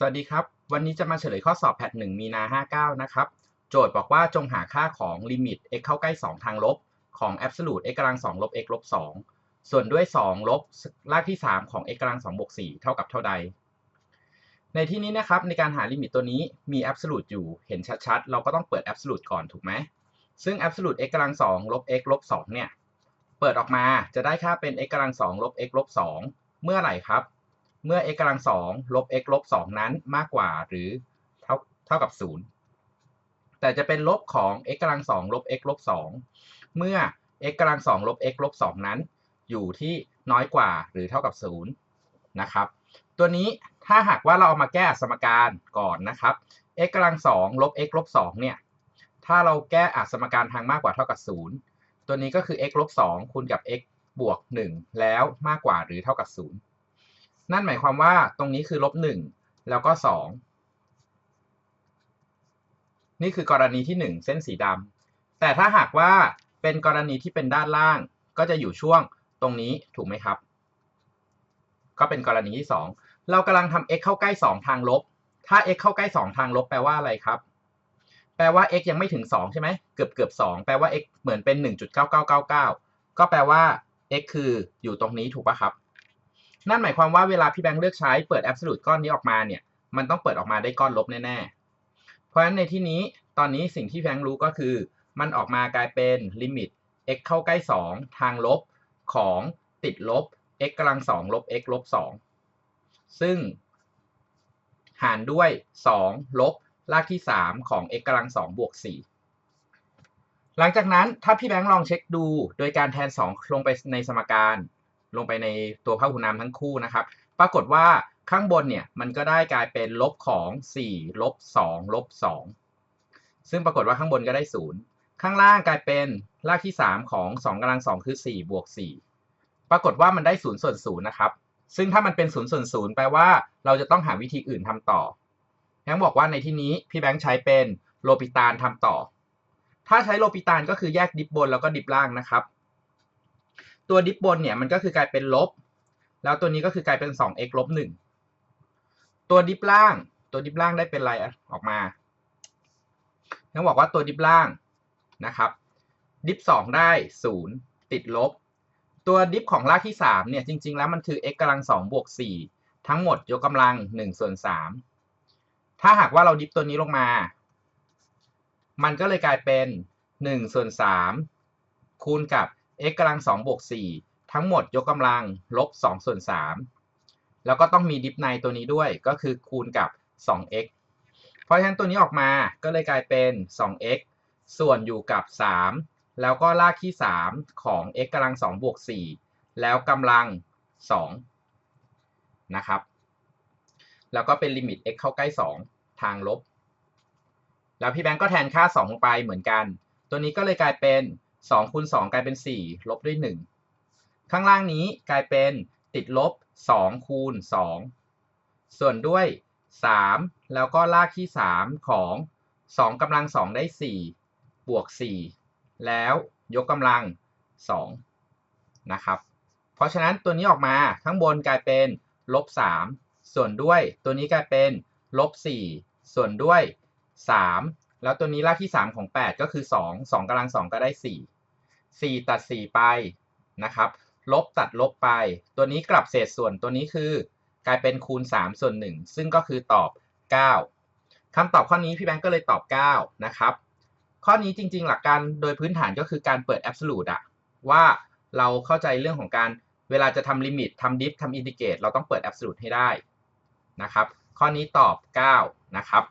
สวัสดีครับ วันนี้จะมาเฉลยข้อสอบแพท1มีนา 59 นะครับ โจทย์บอกว่าจงหาค่าของลิมิต x เข้าใกล้ 2 ทางลบ ของ absolute x กำลัง2ลบ x ลบ 2 ส่วนด้วย 2 ลบรากที่ 3 ของ x กำลัง2บวก4เท่ากับเท่าใด ในที่นี้นะครับ ในการหาลิมิตตัวนี้มี absolute อยู่เห็นชัดๆ เราก็ต้องเปิด absolute ก่อนถูกไหม ซึ่ง absolute x กำลัง2ลบ x ลบ 2 เนี่ย เปิดออกมาจะได้ค่าเป็น x กำลัง2ลบ x ลบ 2 เมื่อไหร่ครับ เมื่อ x กำลัง2ลบ x ลบ2นั้นมากกว่าหรือเท่าเท่ากับ0แต่จะเป็นลบของ x กำลัง2ลบ x ลบ2เมื่อ x กำลัง2ลบ x ลบ2นั้น อยู่ที่น้อยกว่าหรือเท่ากับ0นะครับ ตัวนี้ถ้าหากว่าเราเอามาแก้สมการก่อนนะครับ x กำลัง2ลบ x ลบ2เนี่ย ถ้าเราแก้อัสมการทางมากกว่าเท่ากับ0ตัวนี้ก็คือ x ลบ2คูณกับ x บวก 1 แล้วมากกว่าหรือเท่ากับ 0 นั่นหมายความว่าตรงนี้คือลบ1แล้วก็2นี่คือกรณีที่ 1 เส้นสีดำแต่ถ้าหากว่าเป็นกรณีที่เป็นด้านล่าง ก็จะอยู่ช่วงตรงนี้ถูกไหมครับ ก็เป็นกรณีที่ 2 เรากำลังทำ x เข้าใกล้ 2 ทางลบ ถ้า x เข้าใกล้ 2 ทางลบแปลว่าอะไรครับ แปลว่า x ยังไม่ถึง 2 ใช่ไหมเกือบเกือบ2แปลว่า x เหมือนเป็น 1.9999 ก็แปลว่า x คืออยู่ตรงนี้ถูกปะครับ นั่นหมายความว่าเวลาพี่แบงค์เลือกใช้เปิด absolute ก้อนนี้ออกมาเนี่ย มันต้องเปิดออกมาได้ก้อนลบแน่ๆ เพราะฉะนั้นในที่นี้ตอนนี้สิ่งที่แบงค์รู้ก็คือ มันออกมากลายเป็นลิมิต x เข้าใกล้ 2 ทางลบของติดลบ x กำลัง 2 ลบ x ลบ 2 ซึ่ง หารด้วย 2 ลบรากที่ 3 ของ x กำลัง 2 บวก 4 หลังจากนั้นถ้าพี่แบงค์ลองเช็คดู โดยการแทน 2 ลงไปในสมการ ลงไปในตัวพหุนามทั้งคู่นะครับ ปรากฏว่าข้างบนเนี่ยมันก็ได้กลายเป็นลบของ4ลบ2ลบ2ซึ่งปรากฏว่าข้างบนก็ได้ 0 ข้างล่างกลายเป็นรากที่ 3 ของ2กำลัง2คือ4บวก4ปรากฏว่ามันได้0ส่วน0นะครับ ซึ่งถ้ามันเป็น0ส่วน0แปลว่าเราจะต้องหาวิธีอื่นทำต่อแบงค์บอกว่าในที่นี้พี่แบงค์ใช้เป็นโลปิตานทำต่อ ถ้าใช้โลปิตานก็คือแยกดิบบนแล้วก็ดิบล่างนะครับ ตัวดิบบนเนี่ยมันก็คือกลายเป็นลบ แล้วตัวนี้ก็คือกลายเป็น 2x ลบ1ตัวดิบล่าง ตัวดิบล่างได้เป็นอะไรออกมาต้องบอกว่าตัวดิบล่างนะครับดิบ2ได้ 0 ติดลบ ตัวดิบของรากที่3เนี่ยจริง ๆ แล้วมันคือ x กำลัง2บวก4ทั้งหมดยกกำลัง1ส่วน3ถ้าหากว่าเราดิบตัวนี้ลงมา มันก็เลยกลายเป็น1ส่วน3คูณกับ x กำลัง2บวก4ทั้งหมดยกกำลังลบ2ส่วน3แล้วก็ต้องมีดิฟในตัวนี้ด้วยก็คือคูณกับ 2x เพราะฉะนั้นตัวนี้ออกมาก็เลยกลายเป็น 2x ส่วนอยู่กับ 3 แล้วก็รากที่ 3 ของ x กำลัง2บวก4แล้วกำลัง2นะครับ แล้วก็เป็นลิมิต x เข้าใกล้ 2 ทางลบ แล้วพี่แบงก์ก็แทนค่า 2 ลงไปเหมือนกัน ตัวนี้ก็เลยกลายเป็น 2คูณ2กลายเป็น4ลบด้วย1ข้างล่างนี้กลายเป็นติดลบ2คูณ2ส่วนด้วย3แล้วก็รากที่3ของ2กำลัง2ได้4บวก4แล้วยกกำลัง2นะครับเพราะฉะนั้นตัวนี้ออกมาข้างบนกลายเป็นลบ3ส่วนด้วยตัวนี้กลายเป็นลบ4ส่วนด้วย3 แล้วตัวนี้รากที่ 3 ของ 8 ก็คือ 2 2กำลัง 2 ก็ได้ 4 4 ตัด 4 ไปนะครับลบตัดลบไป ตัวนี้กลับเศษส่วนตัวนี้คือกลายเป็นคูณ 3 ส่วน 1 ซึ่งก็คือตอบ 9คำตอบข้อนี้พี่แบงก์ก็เลยตอบ 9 นะครับ ข้อนี้จริง ๆ หลักการโดยพื้นฐานก็คือการเปิด absolute อะว่าเราเข้าใจเรื่องของการเวลาจะทำลิมิตทำดิฟทำอินทิเกรตเราต้องเปิด absolute ให้ได้นะครับ ข้อนี้ตอบ 9 นะครับ